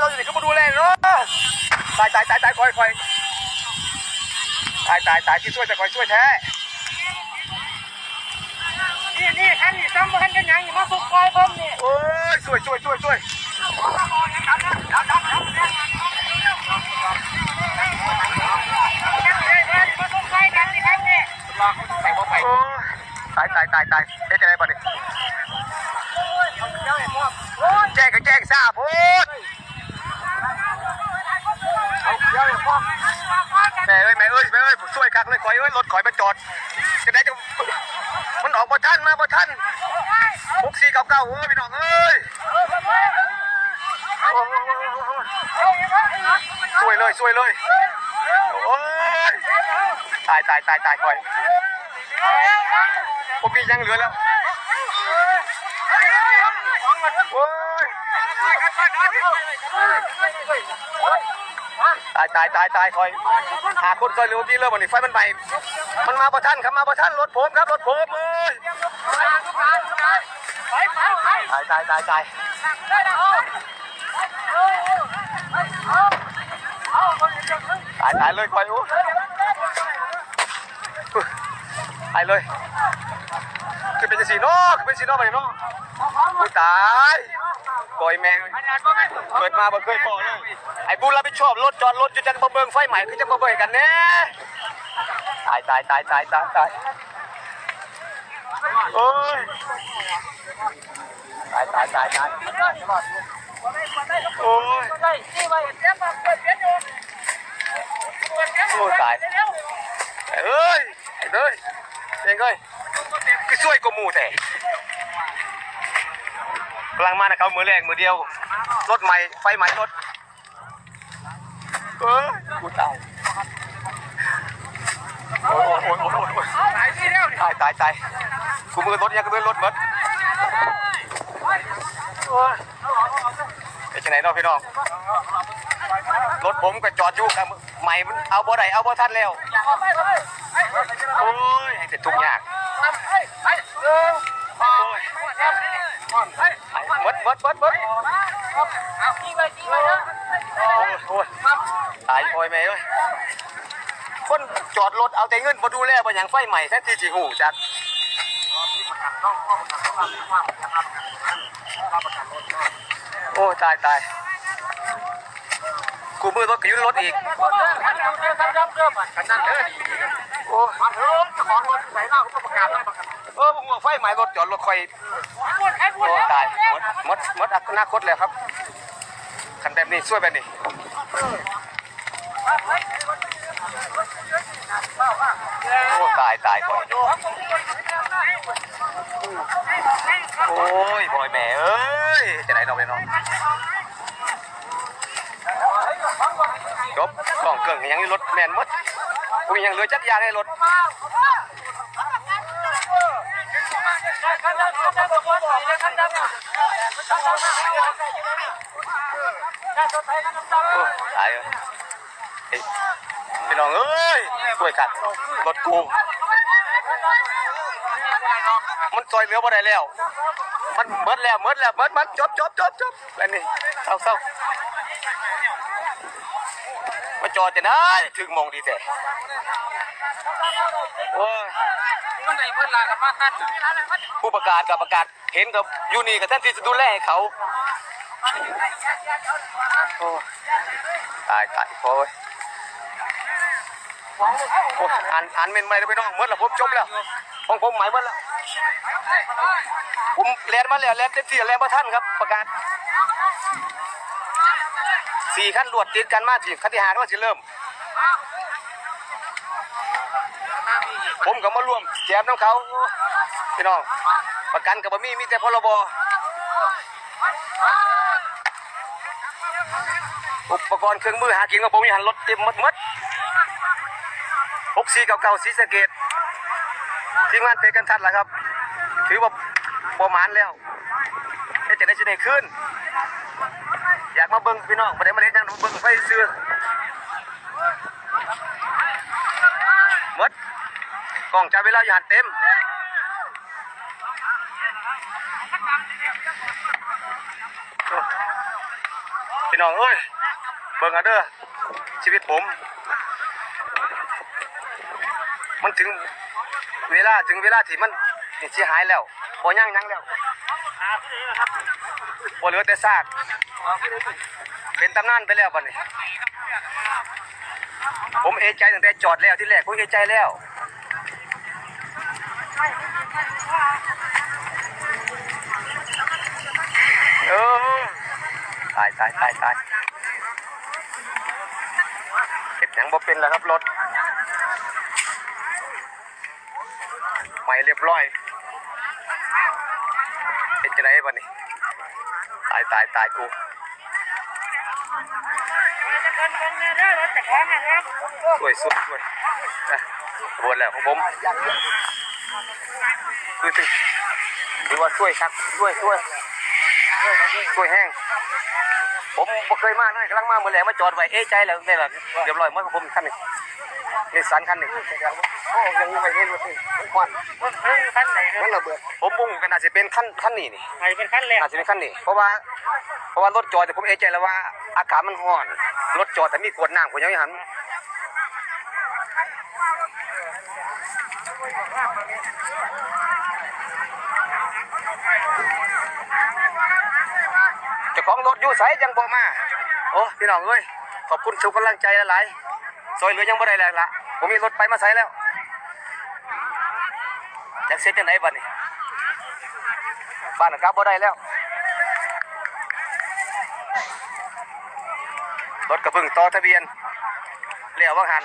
เราอยู่นี่ก็มาดูแลเนาะตายตายตายตายคอยคอยตายตายตายที่ช่วยแต่คอยช่วยแท้นี่นี่คันนี่ซ้ำบ่ทันกันยังนี่มาสุกคอยผมนี่โอ้ยช่วยช่วยช่วยช่วยตายตายตายตายเฮ้ยจะได้บ่เนี่ยแจ้งก็แจ้งทราบพูด แม่เอ้ยแม่เอ้ยแม่เอ้ยผมช่วยคักเลยคอยเอ้ยรถคอยมาจอดจะได้จะมันออกบ่ทันมาบ่ทันหกสี่เก้าเก้าเอ้ยพี่น้องเอ้ยโอ้ยช่วยเลยช่วยเลยโอ้ยตายตายตายตายคอยผมมียังเหลือแล้วโอ้ย ตายตายตายตายคอย หาคนซอยเร็วที่เริ่มวันนี้ไฟมันใหม่มันมาประทันครับมาประทันรถผมครับรถผมเอ้ยตายตายตายตายตายตายเลยคอยอู้ตายเลยคือเป็นสีนอกเป็นสีนอกไปเนาะตาย ปล่อยแมงเกิดมาบ่เคยพอเลยไอ้บุญรับผิดชอบรถจอดรถจะจังบ่เบิ่งไฟใหม่คือจะบ่เบิ่งกันแน่ตายตายตายตายตายตายโอ้ยตายตายตายตายโอ้ยโอ้ยตายเอ้ยไอ้เอ้ยเองเอ้ยคือช่วยกว่าหมู่แต่ กำลังมานะครับมือแรกมือเดียว รถใหม่ไฟใหม่รถเออกูตายโอ้ยโอ้ยโอ้ยโอ้ยโอ้ยตายตายตายกูมือรถยังก็มือรถหมดโอ้ยเป็นจังไหนนาะพี่น้องรถผมก็จอดอยู่กับใหม่มันเอาบ่ได้เอาบ่ทันแล้วโอ้ยให้เสร็จทุกอย่าง หมดหมดหมดหมดโอ้ยโอ้ยตายโอยแม่เอ้ยคนจอดรถเอาแต่เงินมาดูแลบ่อย่างไฟใหม่แท้ที่สิหูจักโอ้ตายตายกูมือรถกยุ่รถอีกโอ้ ยเออผมว่าไฟใหม่รถจอดรถคอยโอ้ตายหมดหมดหมดอนาคตเลยครับคันแบบนี้ช่วยแบบนี้โอ้ตายตายก่อนโอ้ยบอยแม่เอ้ยจะไหนเราไปน้องจบกล่องเกิ่งยังรถแมนมด กูยังเหลือจักรยานในรถตายเลยเฮ้ยพี่น้องเอ้ยช่วยกันรถกูมันซอยเหลือบ่ได้แล้ว มันเบิดแล้วเบิดแล้วเบิดมันจบจบจบจบแล้วนี่ เศร้าเศร้ามาจอดจะได้ถึงโมงดีแต่โอ้ยผู้ประกาศกับประกาศเห็นกับยูนี่กับท่านที่จะดูแลให้เขาโอ้ยตายตายโอ้ยโอ้ยอ่านอ่านเมนไม่ได้ไปน้องเมื่อละผมจบแล้วของผมหมายเมื่อแล้ว ผมแลนมาแล้วแลนเต็มที่แลนมาท่านครับประกาศสี่ขั้นรวดติดกันมาสิขั้นที่หาก็จะเริ่ม ผมก็มาร่วมแจมน้ำเขาพี่น้องประกันกับบะมี่มีแต่พรบอุปกรณ์เครื่องมือหากินของผมมีหันรถเต็มหมดหมดหกสี่เก่าๆสีสเกต ทีมงานเตะกันทัดแหละครับ ถือว่าประมาณแล้วเฮ็ดจะได้สิได้ขึ้น อยากมาเบิ่งพี่น้องบ่ได้มาเล่นยังเบิ่งไฟซื้อมดกล้องจับเวลาอยู่หันเต็มพี่น้องเอ้ยเบิ่งเอาเด้อชีวิตผม มันถึง เวลาถึงเวลาที่มันนี่สิหายแล้วบ่ยั่งยั่งแล้วบ่เหลือแต่ซากเป็นตำนานไปแล้วบัดนี้ ผมเอใจตั้งแต่จอดแล้วที่แรกผมเอใจแล้วเออตายตายตายตายเก็บหยังบ่เป็นแล้วครับรถ ใหม่เรียบร้อยเป็นจะไหนบ้านี่ตายตายตายกูจะคนคนเนี่ยเด้อรถจะของนะครับช่วยช่วยช่วยนะบนแล้วของผมคือถึงถือว่าช่วยครับช่วยช่วยช่วยแห้งผมเคยมากนะกำลังมาเมื่อแหร่มาจอดไว้เอะใจแล้วได้ละเรียบร้อยเมื่อผมคันหนึ่ง นิสสันคันหนึ่งโอ้ยังไม่เห็นรถนี่มันควันมันเพิ่งขั้นไหนคมันรับระเบิดผมบุ้งก็น่าจะเป็นขั้นขั้นนี้นี่ไหนเป็นขั้นแรกน่าจะเป็นขั้นนี้เพราะว่าเพราะว่ารถจอดแต่ผมเอะใจแล้วว่าอากาศมันร้อนรถจอดแต่มีขวดน้ำผมยังไม่หันเจ้าของรถอยู่ไสยังบอกมาโอ้พี่น้องเอ้ยขอบคุณทุกกำลังใจหลายๆ ซอยเหลือยังบ่ได้แล้วละผมมีรถไปมาใส่แล้วจากเสร็จจังไหนบ้านนี้บ้านกลับบ่ได้แล้วรถกระเบื้องต่อทะเบียนเลี้ยวว่างหัน